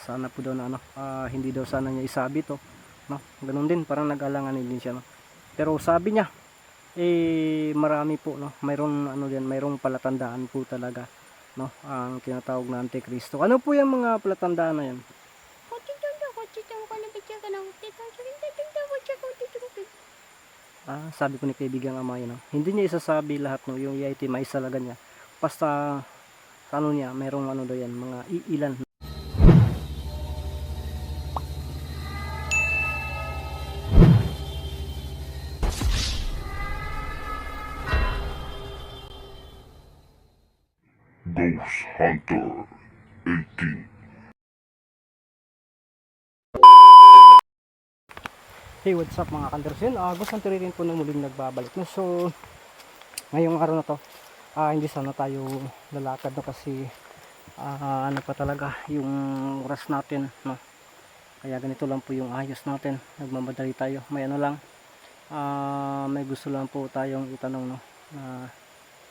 sana po daw na ano, ah, hindi daw sana niya isabi to. No? Ganun din, parang nag-alanganin din siya. No? Pero sabi niya, eh marami po no mayroong ano diyan mayroong palatandaan po talaga no ang tinatawag na antikristo ano po yung mga palatandaan na yan ah sabi ko ni kaibigang amay no hindi niya isasabi lahat no yung EIT maisalaga niya basta ano niya mayroong ano daw yan mga iilan Ghost Hunter 18. Hey, what's up mga kandersin? Uh, gusto ko rin po na muling nagbabalik. No? So, ngayong araw na to, ah, hindi sana tayo lalakad no? kasi ah, ano pa talaga yung oras natin. No? Kaya ganito lang po yung ayos natin. Nagmamadali tayo. May ano lang, ah, may gusto lang po tayong itanong. No? Na,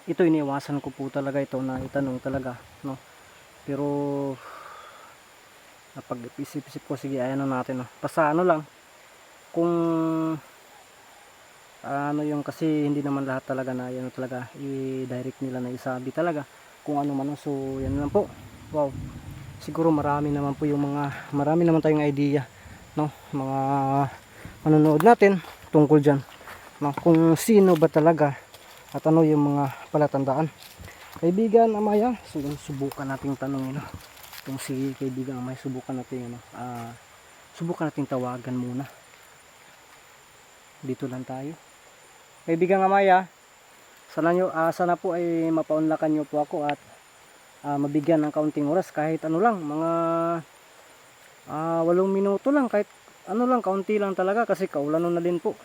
ito iniwasan ko po talaga ito na itanong talaga. No? Pero, napag isip-isip ko, sige, ayan na natin. No? Basta ano lang, kung ano yung kasi hindi naman lahat talaga na yan talaga i-direct nila na isabi talaga kung ano man so yan lang po wow siguro marami naman po yung mga marami naman tayong idea no mga manonood natin tungkol dyan no kung sino ba talaga at ano yung mga palatandaan? Kaibigan Amaya so yun, subukan nating tanongin no kung si kaibigan Amaya subukan natin ano ah subukan nating tawagan muna. Dito lang tayo. Kaibigan Amaya, sana, nyo, ah, sana po ay mapaunlakan nyo po ako at ah, mabigyan ng kaunting oras kahit ano lang, mga ah, walong minuto lang, kahit ano lang, kaunti lang talaga kasi kaulano na din po.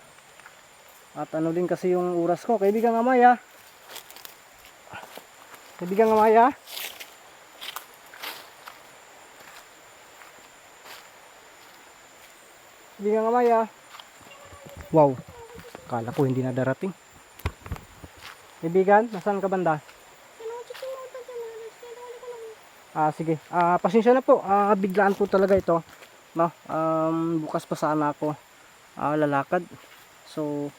At ano din kasi yung oras ko. Kaibigan Amaya, kaibigan Amaya, kaibigan Amaya, Wow. Kala ko hindi na darating. Kaibigan, nasaan ka banda? Ah, sige. Ah, pasensya na po. Ah, biglaan po talaga ito. No? Um, bukas pa sana ako ah, lalakad. So,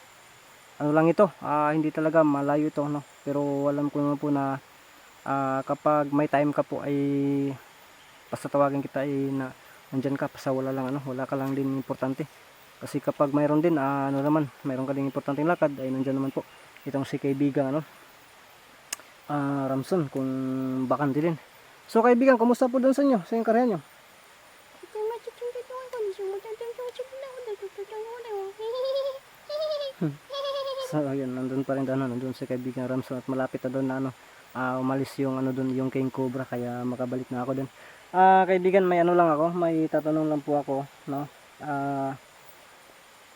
ano lang ito. Ah, hindi talaga malayo ito, no. Pero alam ko naman po na ah, kapag may time ka po ay basta tawagin kita ay na nandyan ka, basta wala lang ano, wala ka lang din importante. Kasi kapag mayroon din, ah, ano naman, mayroon ka din importanteng lakad, ay nandiyan naman po itong si kaibigan, ano, ah, Ramson, kung bakante din. So kaibigan, kumusta po doon sa inyo, sa yung karya nyo? So ayun, nandun pa rin ano, nandun si kaibigan Ramson at malapit na doon na ano, ah, umalis yung ano doon, yung King Cobra, kaya makabalik na ako doon. Ah, kaibigan, may ano lang ako, may tatanong lang po ako, no? Ah,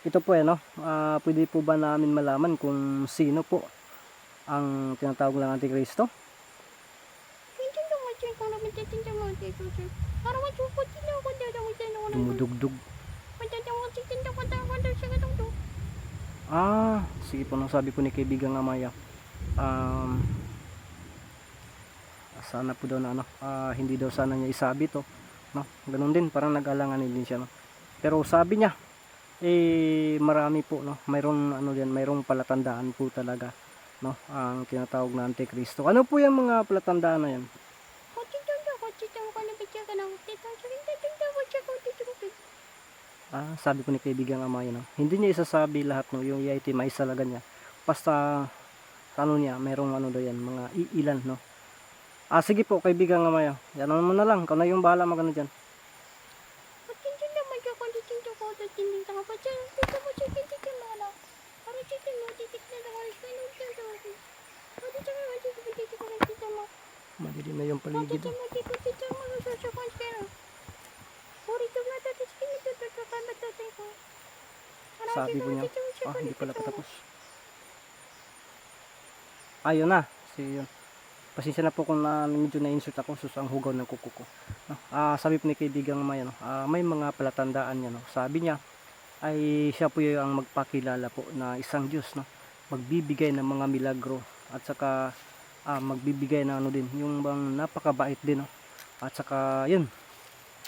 ito po eh, no? Ah, pwede po ba namin malaman kung sino po ang tinatawag lang Antikristo? Dumudugdug. Ah, sige po nang sabi po ni kaibigang Amaya. Um, sana po daw na ano, ah, hindi daw sana niya isabi to. No? Ganun din, parang nag-alanganin din siya. No? Pero sabi niya, eh marami po no mayroong ano diyan mayroong palatandaan po talaga no ang tinatawag na antikristo ano po yung mga palatandaan na yan ah sabi ko ni kaibigang amay no hindi niya isasabi lahat no yung EIT maisalaga niya basta ano niya mayroong ano daw yan mga iilan no ah sige po kaibigang amay yan mo na lang kung na yung bahala magano diyan madilim na yung paligid no? Sabi po niya ah hindi pala patapos ayun na si yun pasensya na po kung na medyo na-insert ako sus ang hugaw ng kuko ko no? ah, sabi po ni kaibigang may, ano, ah, may mga palatandaan niya no? sabi niya ay siya po yung ang magpakilala po na isang Diyos no? magbibigay ng mga milagro at saka ah, magbibigay ng ano din yung bang napakabait din no? at saka yun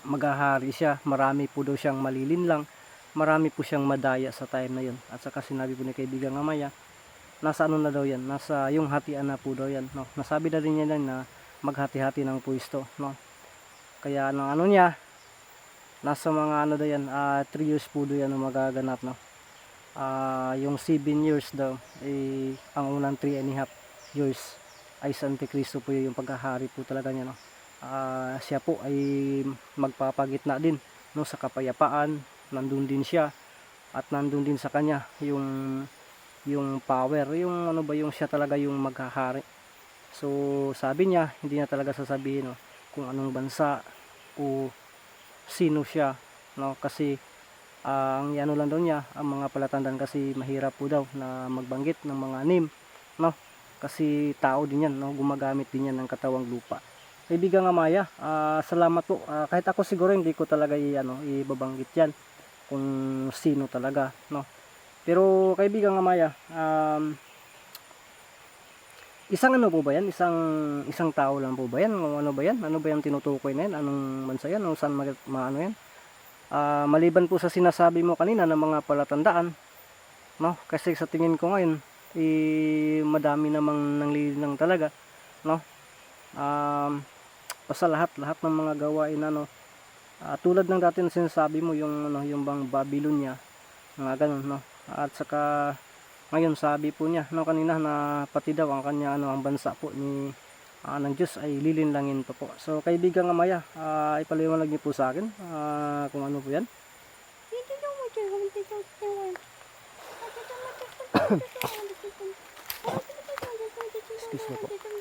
maghahari siya. Marami po daw siyang malilinlang. Marami po siyang madaya sa time na yun. At saka sinabi po ni kaibigan Amaya, nasa ano na daw yan, nasa yung hatian na po daw yan. No? Nasabi na rin niya na maghati-hati ng pwesto. No? Kaya ang ano niya, nasa mga ano daw yan, 3 years po daw yan ang magaganap. No? Ah, yung 7 years daw, eh, ang unang 3 and a half years ay sa Antikristo po yung paghahari po talaga niya. No? Ah, siya po ay magpapagitna din no, sa kapayapaan, nandun din siya at nandun din sa kanya yung yung power, yung ano ba yung siya talaga yung maghahari. So sabi niya, hindi niya talaga sasabihin no, kung anong bansa o sino siya no kasi ah, ang ano lang daw niya, ang mga palatandaan kasi mahirap po daw na magbanggit ng mga name no kasi tao din yan no gumagamit din yan ng katawang lupa. Kaibigan nga Maya, ah, salamat po. Ah, kahit ako siguro hindi ko talaga i, ano, ibabanggit yan kung sino talaga no. Pero kaibigan nga Maya, um, isang ano po ba yan? Isang isang tao lang po ba yan? O ano ba yan? Ano ba yung tinutukoy na yan? Anong bansa yan? O saan mag, maano yan? Ah, maliban po sa sinasabi mo kanina ng mga palatandaan, no? Kasi sa tingin ko ngayon, eh, madami namang nanglilinang talaga, no? Um, basta lahat, lahat ng mga gawain ano, ah, tulad ng dati na sinasabi mo yung ano, yung bang Babylonia, mga ganun, no? At saka ngayon sabi po niya no kanina na pati daw ang kanya ano ang bansa po ni ah, ng Diyos ay lilinlangin pa po. So kaibigan nga Maya, ah, ipaliwanag niyo po sa akin ah, kung ano po 'yan. Excuse me po.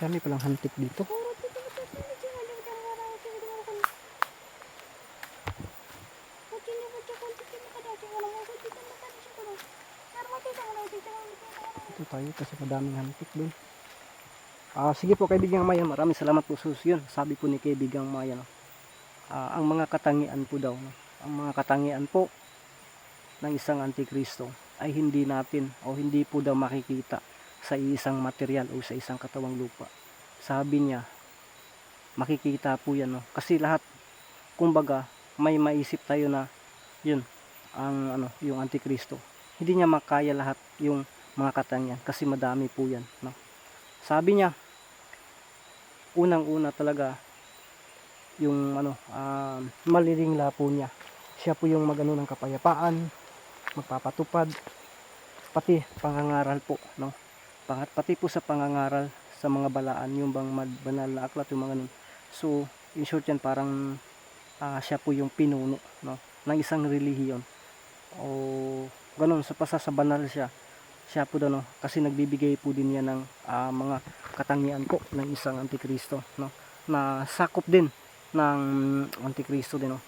Dami palang hantik dito. Dito tayo kasi madaming hantik doon. Ah, sige po kaibigang Maya, maraming salamat po sus yun. Sabi po ni kaibigang Maya, no? Ah, ang mga katangian po daw, no? ang mga katangian po ng isang antikristo ay hindi natin o hindi po daw makikita sa isang material o sa isang katawang lupa. Sabi niya, makikita po yan. No? Kasi lahat, kumbaga, may maisip tayo na yun, ang ano, yung antikristo. Hindi niya makaya lahat yung mga katangian kasi madami po yan. No? Sabi niya, unang-una talaga, yung ano, ah, maliringla po niya. Siya po yung magano ng kapayapaan, magpapatupad, pati pangangaral po, no? Pangat pati po sa pangangaral sa mga balaan, yung bang mad- banal na aklat, yung mga nun. So, in short yan, parang ah, siya po yung pinuno, no? Ng isang relihiyon. O, ganun, sa pasa sa banal siya. Siya po daw, no? Kasi nagbibigay po din yan ng ah, mga katangian po ng isang antikristo, no? Na sakop din ng antikristo din, no?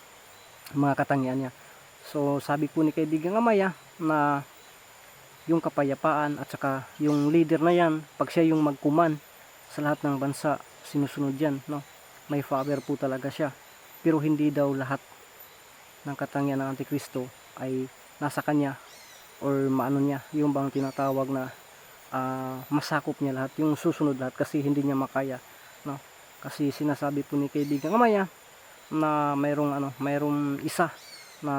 Mga katangian niya. So, sabi po ni kaibigan Amaya na yung kapayapaan at saka yung leader na yan, pag siya yung magkuman sa lahat ng bansa, sinusunod yan, no? May power po talaga siya. Pero hindi daw lahat ng katangian ng Antikristo ay nasa kanya or maano niya, yung bang tinatawag na ah, masakop niya lahat, yung susunod lahat kasi hindi niya makaya, no? Kasi sinasabi po ni kaibigan Amaya na mayroong ano, mayroong isa na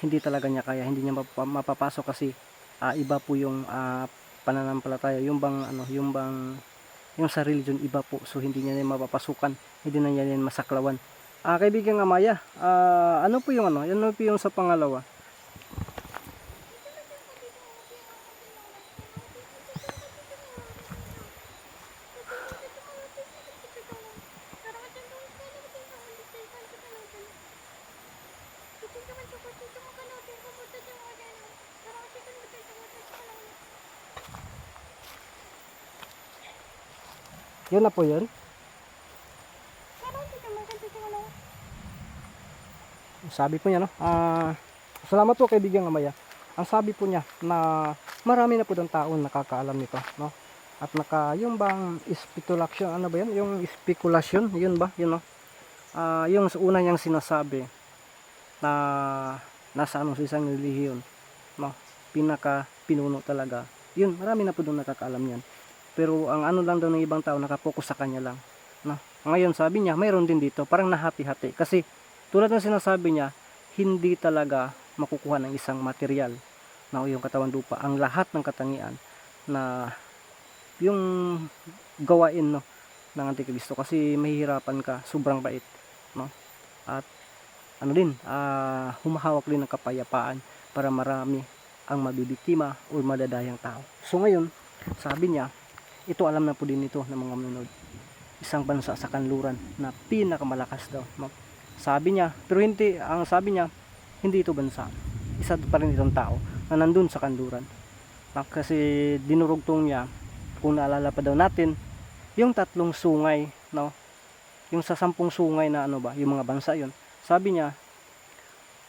hindi talaga niya kaya, hindi niya mapa- mapapasok kasi ah, iba po yung ah, pananampalataya, yung bang ano, yung bang yung sa religion iba po, so hindi niya yan mapapasukan, hindi na niya yan masaklawan. Ah, kaibigan Amaya, ah, ano po yung ano, ano po yung sa pangalawa? Yun na po yun. Sabi po niya, no? Ah, salamat po kaibigan Amaya. Ang sabi po niya na marami na po ng taon nakakaalam nito, no? at naka yung bang speculation ano ba yun yung speculation yun ba yun no Ah, yung una niyang sinasabi na nasa ano sa isang relihiyon no pinaka pinuno talaga yun marami na po doon nakakaalam yan pero ang ano lang daw ng ibang tao nakapokus sa kanya lang. No? Ngayon sabi niya mayroon din dito. Parang nahati-hati. Kasi tulad ng sinasabi niya hindi talaga makukuha ng isang material na o yung katawan lupa. Ang lahat ng katangian na yung gawain no ng Antikristo. Kasi mahihirapan ka sobrang bait no? At ano din ah, humahawak din ng kapayapaan para marami ang mabibiktima o madadayang tao. So ngayon sabi niya ito alam na po din ito ng mga manunod isang bansa sa kanluran na pinakamalakas daw no? sabi niya pero hindi ang sabi niya hindi ito bansa. Isa pa rin itong tao na nandun sa kanluran. Kasi dinurugtong niya kung naalala pa daw natin yung tatlong sungay no? Yung sa sampung sungay na ano ba yung mga bansa yon sabi niya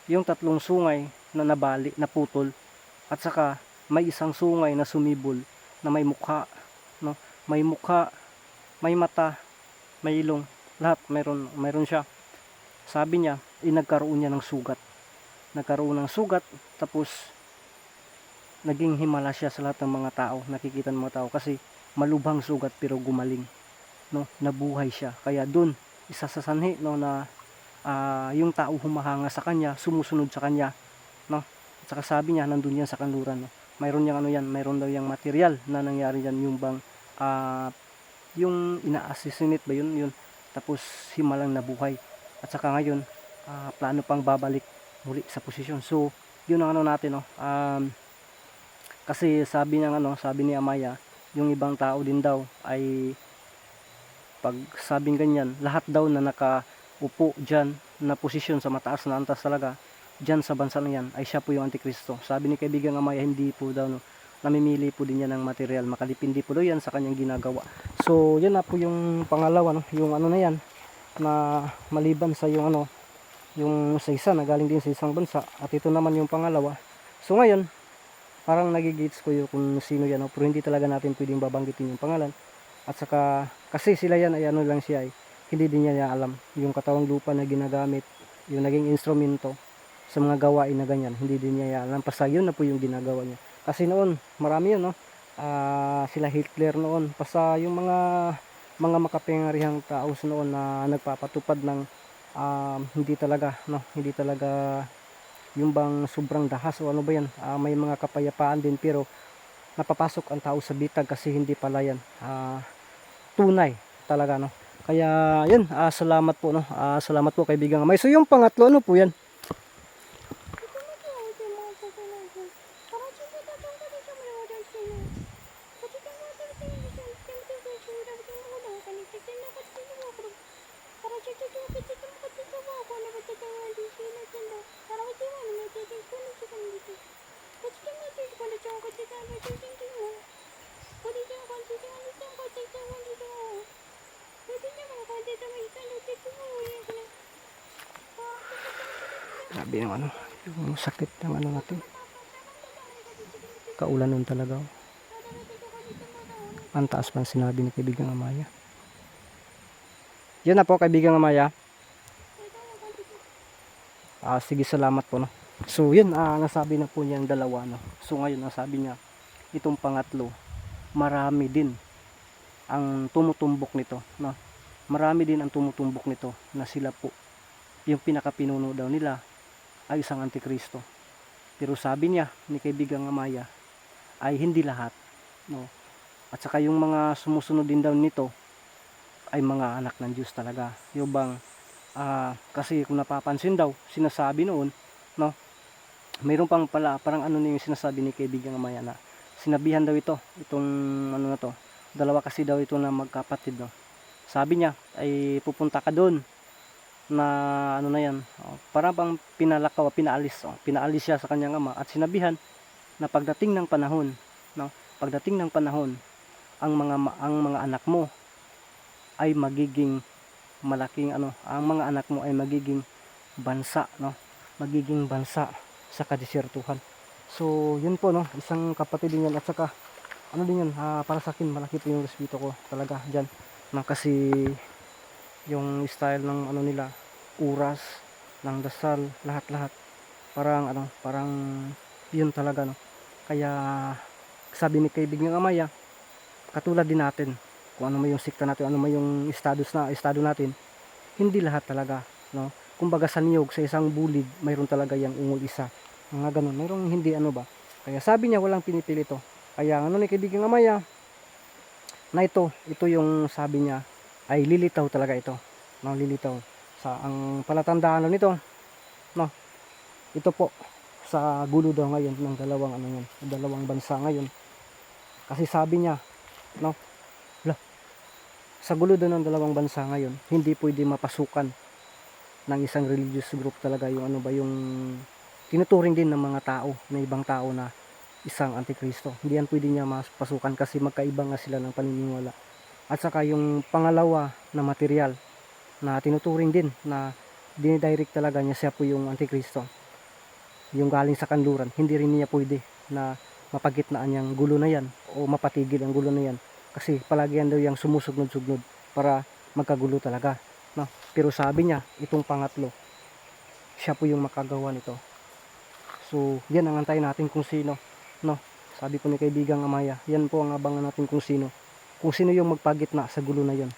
yung tatlong sungay na nabali naputol at saka may isang sungay na sumibol na may mukha no? May mukha may mata may ilong. Lahat mayroon mayroon siya. Sabi niya inagkaroon niya ng sugat. Nagkaroon ng sugat tapos naging himala siya sa lahat ng mga tao nakikita ng mga tao kasi malubhang sugat pero gumaling no? Nabuhay siya. Kaya doon isa sa sanhi no na ah, yung tao humahanga sa kanya sumusunod sa kanya no? At saka sabi niya nandun yan sa kanluran no mayroon yang ano yan mayroon daw yang material na nangyari yan yung bang ah, yung ina-assassinate ba yun yun. Tapos himalang nabuhay. At saka ngayon ah, plano pang babalik muli sa posisyon. So yun ang ano natin no? Um, kasi sabi niya ano sabi ni Amaya yung ibang tao din daw ay pag sabing ganyan lahat daw na nakaupo dyan na posisyon sa mataas na antas talaga dyan sa bansa na yan ay siya po yung antikristo. Sabi ni kaibigan Amaya hindi po daw no, namimili po din yan ng material. Makalipindi po daw yan sa kanyang ginagawa. So yan na po yung pangalawa no, yung ano na yan na maliban sa yung ano yung sa isa na galing din sa isang bansa. At ito naman yung pangalawa. So ngayon parang nagigits ko yung kung sino yan no? pero hindi talaga natin pwedeng babanggitin yung pangalan. At saka kasi sila yan ay ano lang siya ay hindi din niya alam yung katawang lupa na ginagamit yung naging instrumento sa mga gawain na ganyan. Hindi din niya alam. Basta yun na po yung ginagawa niya. Kasi noon marami yun no? Ah, sila Hitler noon. Basta yung mga mga makapangyarihang tao noon na nagpapatupad ng um, hindi talaga no? Hindi talaga yung bang sobrang dahas o ano ba yan Ah, may mga kapayapaan din pero napapasok ang tao sa bitag kasi hindi pala yan ah, tunay talaga no? Kaya yun ah, salamat po no? Ah, salamat po kaibigan. May so yung pangatlo ano po yan grabe yung ano yung sakit ng ano natin kaulan nun talaga oh. ang taas pa sinabi ni kaibigang Amaya yun na po kaibigang Amaya ah sige salamat po no? So yun ah nasabi na po niya ang dalawa no? So ngayon nasabi niya itong pangatlo marami din ang tumutumbok nito no? Marami din ang tumutumbok nito na sila po yung pinakapinuno daw nila ay isang antikristo. Pero sabi niya ni kaibigang Amaya ay hindi lahat no? At saka yung mga sumusunod din daw nito ay mga anak ng Diyos talaga. Yung bang ah, kasi kung napapansin daw sinasabi noon no mayroon pang pala parang ano na yung sinasabi ni kaibigang Amaya na sinabihan daw ito itong ano na to dalawa kasi daw ito na magkapatid no. Sabi niya ay pupunta ka doon. Na ano na yan oh, para bang pinalakaw pinaalis oh, pinaalis siya sa kanyang ama at sinabihan na pagdating ng panahon no pagdating ng panahon ang mga ang mga anak mo ay magiging malaking ano ang mga anak mo ay magiging bansa no magiging bansa sa kadisyertuhan so yun po no isang kapatid din yan at saka ano din yun, ah, para sa akin malaki po yung respeto ko talaga dyan. Na kasi yung style ng ano nila, oras, ng dasal, lahat-lahat. Parang ano, parang yun talaga no. Kaya sabi ni kaibigang Amaya, katulad din natin, kung ano may yung sikta natin, ano may yung status na estado natin, hindi lahat talaga, no. Kumbaga sa niyog, sa isang bulig, mayroon talaga yung ungol isa. Mga ganun, mayroong hindi ano ba. Kaya sabi niya, walang pinipili to. Kaya ano ni kaibigang Amaya, na ito, ito yung sabi niya, ay lilitaw talaga ito. No, lilitaw. Sa ang palatandaan nito, no, ito po, sa gulo daw ngayon ng dalawang ano yun, dalawang bansa ngayon. Kasi sabi niya, no, sa gulo daw ng dalawang bansa ngayon, hindi pwede mapasukan ng isang religious group talaga yung ano ba yung tinuturing din ng mga tao, na ibang tao na isang antikristo. Hindi yan pwede niya mapasukan kasi magkaiba nga sila ng paniniwala. At saka yung pangalawa na material na tinuturing din na dinidirect talaga niya siya po yung antikristo yung galing sa kanluran, hindi rin niya pwede na mapagitnaan yung gulo na yan o mapatigil ang gulo na yan. Kasi palagi yan daw yung sumusugnod-sugnod para magkagulo talaga. No? Pero sabi niya, itong pangatlo, siya po yung makagawa nito. So, yan ang antayin natin kung sino. No? Sabi po ni kaibigang Amaya, yan po ang abangan natin kung sino. Kung sino yung magpagitna sa gulo na yan.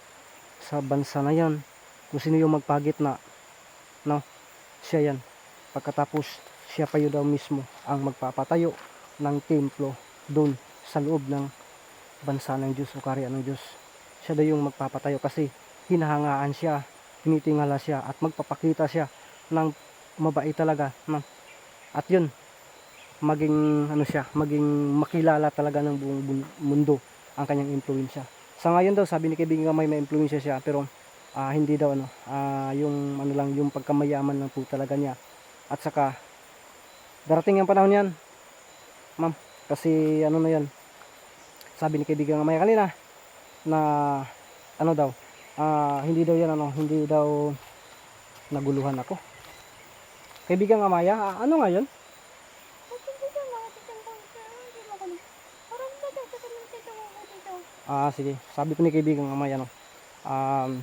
Sa bansa na yan. Kung sino yung magpagitna. No? Siya yan. Pagkatapos, siya pa yun daw mismo ang magpapatayo ng templo doon sa loob ng bansa ng Diyos o karya ng Diyos. Siya daw yung magpapatayo kasi hinahangaan siya, tinitingala siya at magpapakita siya ng mabait talaga. At yun, maging ano siya, maging makilala talaga ng buong mundo ang kanyang impluensya. Sa ngayon daw, sabi ni kaibigan may may impluensya siya pero ah, hindi daw ano, ah, yung ano lang yung pagkamayaman lang po talaga niya. At saka darating ang panahon yan ma'am kasi ano na yan sabi ni kaibigan Amaya kanina na ano daw ah, hindi daw yan ano hindi daw naguluhan ako. Kaibigan Amaya ah, ano nga yun? Ah sige. Sabi ko ni kaibigan Amaya no um,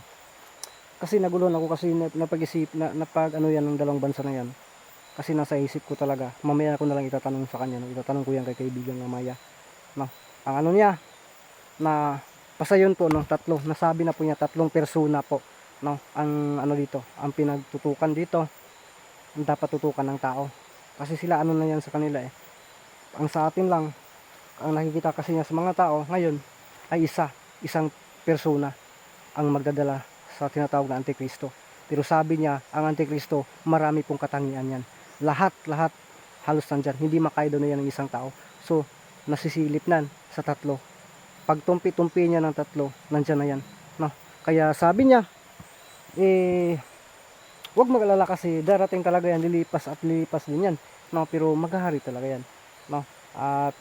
kasi naguluhan ako kasi na- napag-isip na, napag ano yan ng dalawang bansa na yan. Kasi nasa isip ko talaga mamaya ko na lang itatanong sa kanya no? itatanong ko yan kay kaibigan ng Maya no? Ang ano niya na basta yun po no tatlo nasabi na po niya tatlong persona po no ang ano dito ang pinagtutukan dito ang dapat tutukan ng tao. Kasi sila ano na yan sa kanila eh. Ang sa atin lang ang nakikita kasi niya sa mga tao ngayon ay isa isang persona ang magdadala sa tinatawag na antikristo. Pero sabi niya ang antikristo marami pong katangian yan. Lahat lahat halos nandyan. Hindi makaido na yan ng isang tao. So nasisilip nan sa tatlo pag tumpi-tumpi niya ng tatlo nandyan na yan no? kaya sabi niya eh wag mag-alala kasi darating talaga yan lilipas at lilipas din yan no? pero maghahari talaga yan no? at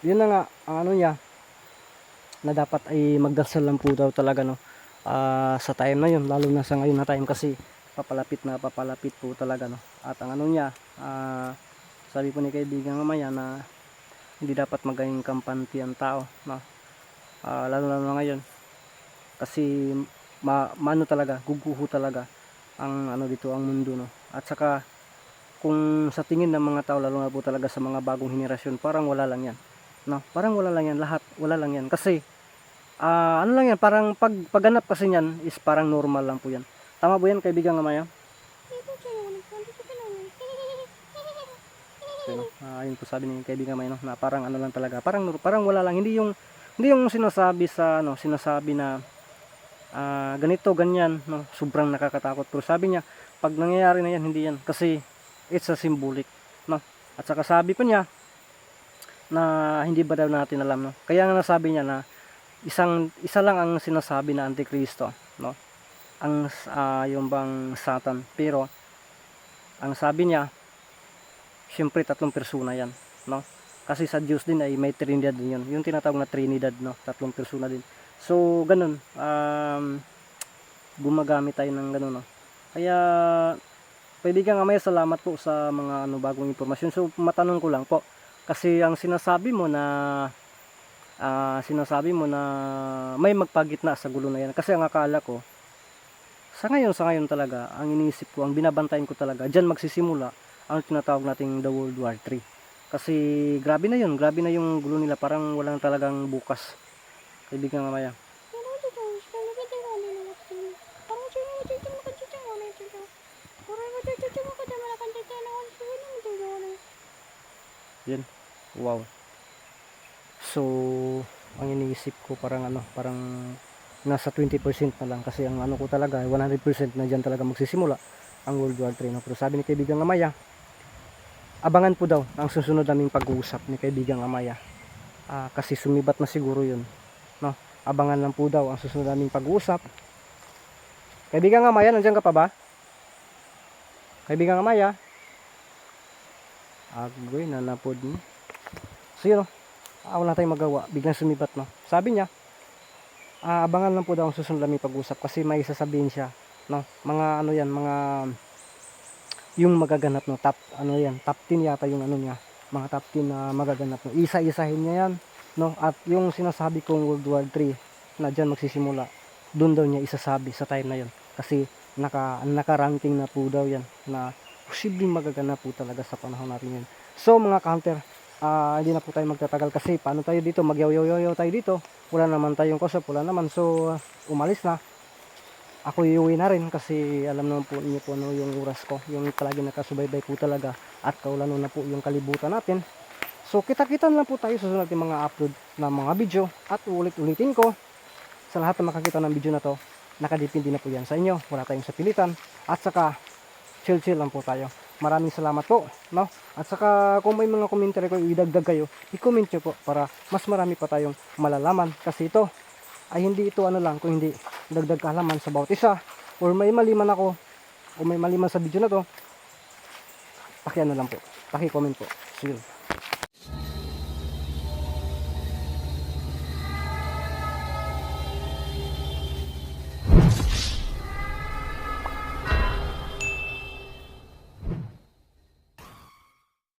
yun na nga ang ano niya na dapat ay magdasal lang po daw talaga no Ah, sa time na yun lalo na sa ngayon na time kasi papalapit na papalapit po talaga no at ang ano niya ah, sabi po ni kaibigan mamaya na hindi dapat maging kampante ang tao no? Ah, lalo na ngayon. Kasi ma, maano talaga guguho talaga ang ano dito ang mundo no? At saka kung sa tingin ng mga tao lalo na po talaga sa mga bagong henerasyon parang wala lang yan no? Parang wala lang yan lahat wala lang yan. Kasi ah ano lang yan parang pag pagganap kasi niyan is parang normal lang po yan. Tama po yan kaibigan nga No, ah, yun po sabi ni kaibigan May no, na parang ano lang talaga, parang parang wala lang, hindi yung hindi yung sinasabi sa ano, sinasabi na ah, ganito, ganyan, no, sobrang nakakatakot. Pero sabi niya, pag nangyayari na yan, hindi yan kasi it's a symbolic, no. At saka sabi pa niya na hindi ba daw natin alam, no. Kaya nga nasabi niya na isang isa lang ang sinasabi na antikristo, no. Ang ah, yung bang Satan, pero ang sabi niya syempre tatlong persona yan, no? Kasi sa Diyos din ay may Trinidad din yun. Yung tinatawag na Trinidad, no? Tatlong persona din. So, ganun. Um, gumagamit tayo ng ganun, no? Kaya, pwede ka nga may salamat po sa mga ano, bagong impormasyon. So, matanong ko lang po. Kasi ang sinasabi mo na ah, sinasabi mo na may magpagitna sa gulo na yan. Kasi ang akala ko, sa ngayon, sa ngayon talaga, ang iniisip ko, ang binabantayan ko talaga, dyan magsisimula ang tinatawag nating the World War 3. Kasi grabe na yun, grabe na yung gulo nila, parang walang talagang bukas. Kaibigan nga maya. Yan. Wow. So, ang iniisip ko parang ano, parang nasa 20% na lang kasi ang ano ko talaga 100% na diyan talaga magsisimula ang World War 3 no? pero sabi ni kaibigang Amaya abangan po daw ang susunod naming pag-uusap ni kaibigang Amaya. Ah, kasi sumibat na siguro yun no? abangan lang po daw ang susunod naming pag-uusap. Kaibigang Amaya nandiyan ka pa ba? kaibigang Amaya? Agoy nanapod mo. So yun ah, wala tayong magawa. Biglang sumibat no? Sabi niya ah, abangan lang po daw ang susunod namin pag-usap kasi may sasabihin siya no? Mga ano yan mga yung magaganap no top ano yan top 10 yata yung ano niya mga top 10 na magaganap no isa-isahin niya yan no? At yung sinasabi kong World War 3 na diyan magsisimula doon daw niya isasabi sa time na yon kasi naka naka-ranking na po daw yan na posibleng magaganap po talaga sa panahon natin yun. So mga counter ah, hindi na po tayo magtatagal kasi paano tayo dito? Magyaw-yaw tayo dito. Wala naman tayong kausap wala naman. So ah, umalis na ako iuwi na rin kasi alam naman po niyo po ano yung oras ko. Yung palagi nakasubaybay po talaga at kaulano na po yung kalibutan natin. So kita-kita na lang po tayo sa susunod nating mga upload na mga video. At ulit-ulitin ko sa lahat na makakita ng video na to nakadepende na po yan sa inyo. Wala tayong sapilitan at saka chill chill lang po tayo. Maraming salamat po no? At saka kung may mga commentary ko idagdag kayo i-comment nyo po para mas marami pa tayong malalaman. Kasi ito ay hindi ito ano lang kung hindi dagdag kaalaman sa bawat isa. Or may maliman ako o may maliman sa video na to paki ano lang po. Paki comment po. So yun